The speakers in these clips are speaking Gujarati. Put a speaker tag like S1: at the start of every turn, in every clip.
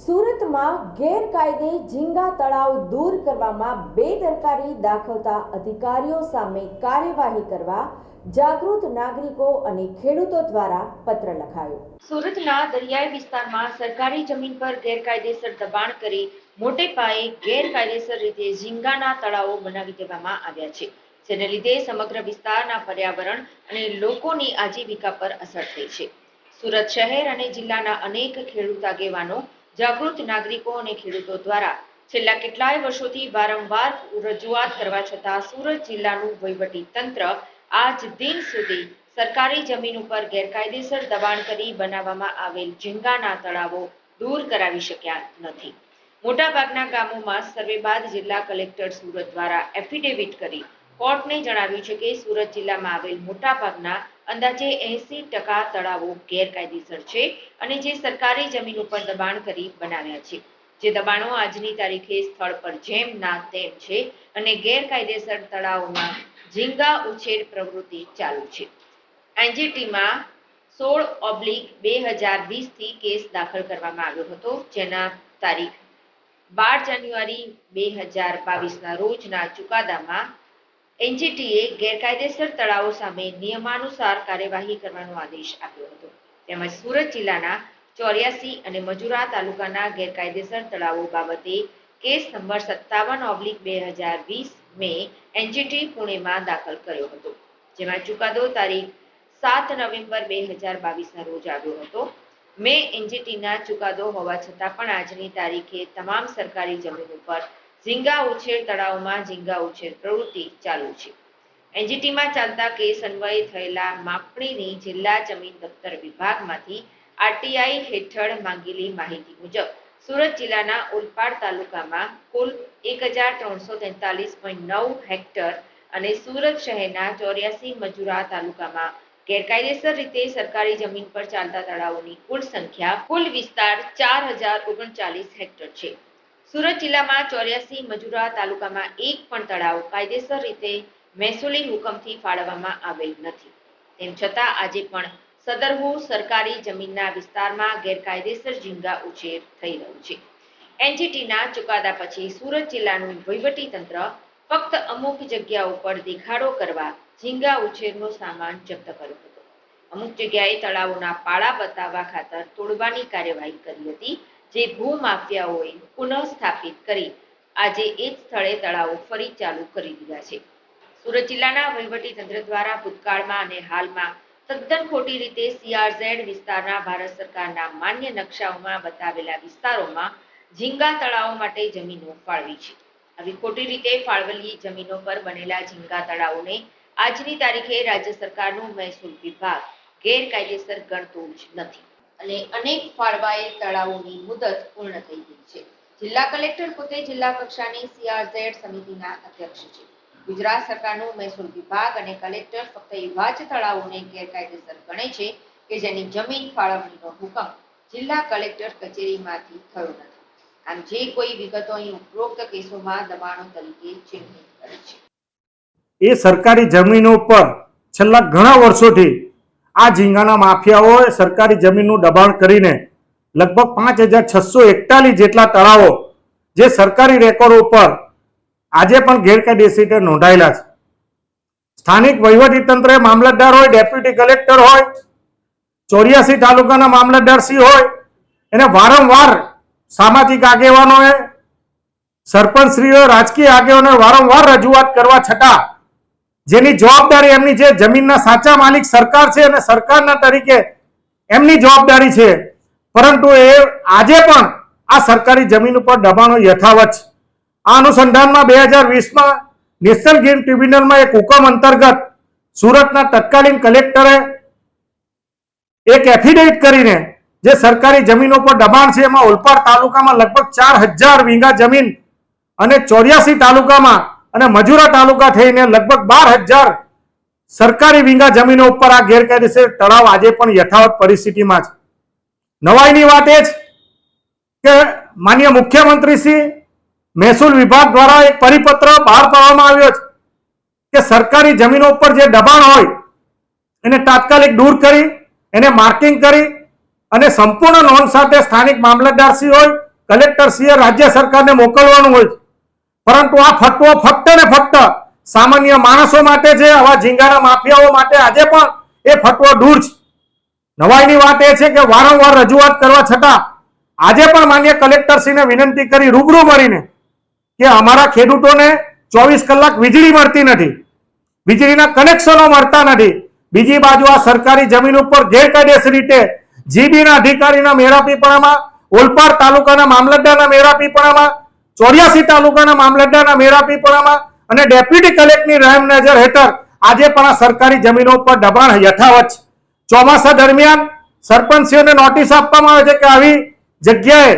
S1: સુરતમાં ગેરકાયદે ઝીંગા તળાવ દૂર કરવામાં બેદરકારી દાખવતા અધિકારીઓ સામે કાર્યવાહી કરવા જાગૃત નાગરિકો અને ખેડૂતો દ્વારા પત્ર લખાયો.
S2: સુરતના દરિયાઈ વિસ્તારમાં સરકારી જમીન પર ગેરકાયદેસર દબાણ કરી મોટે પાયે ગેરકાયદેસર રીતે ઝીંગાના તળાવો બનાવી દેવામાં આવ્યા છે, જેને લીધે સમગ્ર વિસ્તારના પર્યાવરણ અને લોકોની આજીવિકા પર અસર થઈ છે. સુરત શહેર અને જિલ્લાના અનેક ખેડૂત આગેવાનો જાગૃત નાગરિકો અને ખેડૂતો દ્વારા છેલ્લા કેટલાય વર્ષોથી વારંવાર રજૂઆત કરવા છતાં સુરત જિલ્લાનું વહીવટી તંત્ર આજ દિન સુધી સરકારી જમીન ઉપર ગેરકાયદેસર દબાણ કરી બનાવવામાં આવેલ ઝીંગાના તળાવો દૂર કરાવી શક્યા નથી. મોટાભાગના ગામોમાં સર્વે બાદ જિલ્લા કલેક્ટર સુરત દ્વારા એફિડેવિટ કરી કોર્ટને જણાવ્યું છે કે સુરત જિલ્લામાં આવેલ મોટાભાગના અંદાજે એસી ટકા તળાવો ગેરકાયદેસર છે અને જે સરકારી જમીન ઉપર દબાણ કરી બનાવ્યા છે. જે દબાણો આજની તારીખે સ્થળ પર જેમ ના તેમ છે અને ગેરકાયદેસર તળાવોમાં ઝીંગા ઉછેર પ્રવૃત્તિ ચાલુ છે. એનજીટીમાં સોળ ઓબ્લિક બે હજાર વીસથી કેસ દાખલ કરવામાં આવ્યો હતો, જેના તારીખ બાર જાન્યુઆરી બે હજાર બાવીસના રોજના ચુકાદામાં એનજીટીએ ગેરકાયદેસર તળાવો સામે નિયમાનુસાર કાર્યવાહી કરવાનો આદેશ આપ્યો હતો. તેમજ સુરત જિલ્લાના ચોર્યાસી અને મજુરા તાલુકાના ગેરકાયદેસર તળાવો બાબતે કેસ નંબર સત્તાવન ઓબ્લિક બે હજાર વીસ મે એનજીટી પુણેમાં દાખલ કર્યો હતો, જેમાં ચુકાદો તારીખ સાત નવેમ્બર બે હજાર બાવીસના રોજ આવ્યો હતો. મે એનજીટીના ચુકાદો હોવા છતાં પણ આજની તારીખે તમામ સરકારી જમીન ઉપર ઝીંગા ઉછેર તળાવમાં ઝીંગા ઉછેર પ્રવૃત્તિ ચાલુ છે. એનજીટીમાં ચાલતા કેસ અન્વયે થયેલા માપણીની જિલ્લા જમીન દફતર વિભાગમાંથી આરટીઆઈ હેઠળ માંગેલી માહિતી મુજબ સુરત જિલ્લાના ઓલપાડ તાલુકામાં કુલ એક હજાર ત્રણસો તેતાલીસ પોઈન્ટ નવ હેક્ટર અને સુરત શહેરના ચોર્યાસી મજુરા તાલુકામાં ગેરકાયદેસર રીતે સરકારી જમીન પર ચાલતા તળાવોની કુલ સંખ્યા કુલ વિસ્તાર ચાર હજાર ઓગણચાલીસ હેક્ટર છે. સુરત જિલ્લામાં ચોર્યાસી મજુરા તાલુકામાં એક પણ તળાવ કાયદેસર રીતે મહેસૂલી હુકમથી ફાળવવામાં આવેલ નથી. તેમ છતાં આજે પણ સદરહુ સરકારી જમીનના વિસ્તારમાં ગેરકાયદેસર ઝીંગા ઉછેર થઈ રહ્યો છે. એનજીટીના ચુકાદા પછી સુરત જિલ્લાનું તંત્ર ફક્ત અમુક જગ્યાઓ પર દેખાડો કરવા ઝીંગા ઉછેરનો સામાન જપ્ત કર્યો હતો. અમુક જગ્યાએ તળાવોના પાળા બતાવવા ખાતર તોડવાની કાર્યવાહી કરી હતી. જે ભૂમાફિયાઓએ પુનઃસ્થાપિત કરી, આજે એ જ સ્થળે તળાવો ફરી ચાલુ કરી દીધા છે. સુરત જિલ્લાના વહીવટી તંત્ર દ્વારા ભૂતકાળમાં અને હાલમાં તદ્દન ખોટી રીતે સીઆરઝેડ વિસ્તારના ભારત સરકારના માન્ય નકશાઓમાં બતાવેલા વિસ્તારોમાં ઝીંગા તળાવો માટે જમીનો ફાળવી છે. આવી ખોટી રીતે ફાળવેલી જમીનો પર બનેલા ઝીંગા તળાવોને આજની તારીખે રાજ્ય સરકારનું મહેસૂલ વિભાગ ગેરકાયદેસર ગણતું જ નથી. અને અનેક ફાળવાયેલ તળાવોની મુદત પૂર્ણ થઈ ગઈ છે. જિલ્લા કલેક્ટર પોતે જિલ્લા કક્ષાની સીઆરઝેડ સમિતિના અધ્યક્ષ છે. ગુજરાત સરકારનું મહેસૂલ વિભાગ અને કલેક્ટર ફક્ત એવા જ તળાવોને ગેરકાયદેસર ગણે છે કે જેની જમીન ફાળવણીનો હુકમ જિલ્લા કલેક્ટર કચેરીમાંથી થયો નથી. આમ જે કોઈ વિગતો અહીં ઉપરોક્ત કેસોમાં દબાણો તરીકે ચિહ્નિત કરે છે.
S3: એ સરકારી જમીનો પર છેલ્લા ઘણા વર્ષોથી આ ઝીંગાના માફિયાઓએ સરકારી જમીનનું દબાણ કરીને લગભગ પાંચ હજાર છસો એકતાલીસ જેટલા તળાવો જે સરકારી રેકોર્ડ ઉપર આજે પણ ગેરકાયદેસર રીતે નોંધાયેલા છે. સ્થાનિક વહીવટી તંત્રે મામલતદાર હોય, ડેપ્યુટી કલેક્ટર હોય, ચોર્યાસી તાલુકાના મામલતદાર સિંહ હોય, એને વારંવાર સામાજિક આગેવાનોએ, સરપંચશ્રીઓ, રાજકીય આગેવાનોએ વારંવાર રજૂઆત કરવા છતાં જેની જવાબદારી એમની જે જમીનના સાચા માલિક સરકાર છે અને સરકારના તરીકે એમની જવાબદારી છે. પરંતુ એ આજે પણ આ સરકારી જમીન ઉપર દબાણો યથાવત છે. આ અનુસંધાનમાં બે હજાર વીસમાં નેશનલ ગેમ ટ્રિબ્યુનલમાં એક હુકમ અંતર્ગત સુરતના તત્કાલીન કલેક્ટરે એક એફિડેવિટ કરીને જે સરકારી જમીનો પર દબાણ છે, એમાં ઓલપાડ તાલુકામાં લગભગ ચાર હજાર વીઘા જમીન અને ચોર્યાસી તાલુકામાં અને મજુરા તાલુકા થઈને લગભગ બાર હજાર સરકારી વિંગા જમીનો ઉપર આ ગેરકાયદેસર તળાવ આજે પણ યથાવત પરિસ્થિતિમાં છે નવાઈની વાત એ છે કે માન્ય મુખ્યમંત્રી શ્રી મહેસૂલ વિભાગ દ્વારા એક પરિપત્ર બહાર પાડવામાં આવ્યો છે કે સરકારી જમીનો ઉપર જે દબાણ હોય એને તાત્કાલિક દૂર કરી, એને માર્કિંગ કરી અને સંપૂર્ણ નોંધ સાથે સ્થાનિક મામલતદારશ્રી હોય, કલેક્ટરશ્રીએ રાજ્ય સરકારને મોકલવાનું હોય છે. પરંતુ આ ફતવો ફક્ત ને ફક્ત સામાન્ય માણસો માટે છે, આવા ઝીંગાના માફિયાઓ માટે આજે પણ એ ફટવો દૂર છે. નવાઈની વાત એ છે કે વારંવાર રજૂઆત કરવા છતાં આજે પણ માન્ય કલેક્ટરશ્રીને વિનંતી કરી રૂબરૂ મળીને કે અમારા ખેડૂતોને ચોવીસ કલાક વીજળી મળતી નથી, વીજળીના કનેક્શનો મળતા નથી. બીજી બાજુ આ સરકારી જમીન ઉપર ગેરકાયદેસર રીતે જીબીના અધિકારીના મેરાપીપણામાં ઓલપાડ તાલુકાના મામલતદારના મેરાપીપણામાં ચોર્યાસી તાલુકાના મામલતદારના મેરાપીપણામાં અને ડેપ્યુટી કલેક્ટરની રહેમ નજર હેઠળ આજે પણ આ સરકારી જમીનો ઉપર દબાણ યથાવત છે. ચોમાસા દરમિયાન સરપંચીઓને નોટિસ આપવામાં આવે છે કે આવી જગ્યાએ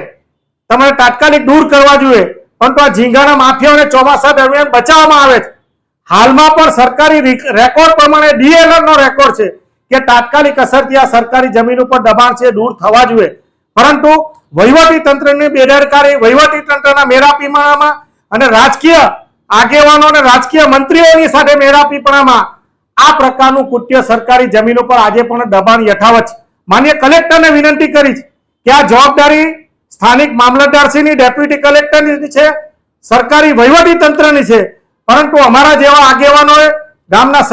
S3: તમારે તાત્કાલિક દૂર કરવા જોઈએ, પરંતુ આ ઝીંગાના માફિયાઓને ચોમાસા દરમિયાન બચાવવામાં આવે છે. હાલમાં પણ સરકારી રેકોર્ડ પ્રમાણે ડીએલઆર રેકોર્ડ છે કે તાત્કાલિક અસરથી આ સરકારી જમીન ઉપર દબાણ છે દૂર થવા જોઈએ. પરંતુ વહીવટી તંત્રની બેદરકારી, વહીવટી તંત્રના મેરાપીપણામાં અને રાજકીય આગેવાનો અને રાજકીય મંત્રીઓની સાથે મેરાપીપણામાં આ પ્રકારનું કૃત્ય સરકારી જમીન ઉપર આજે પણ દબાણ યથાવત છે. માન્ય કલેક્ટરને વિનંતી કરી છે કે આ જવાબદારી સ્થાનિક મામલતદારશ્રીની, ડેપ્યુટી કલેક્ટરની છે, સરકારી વહીવટી તંત્રની છે. પરંતુ અમારા જેવા આગેવાનોએ ગામના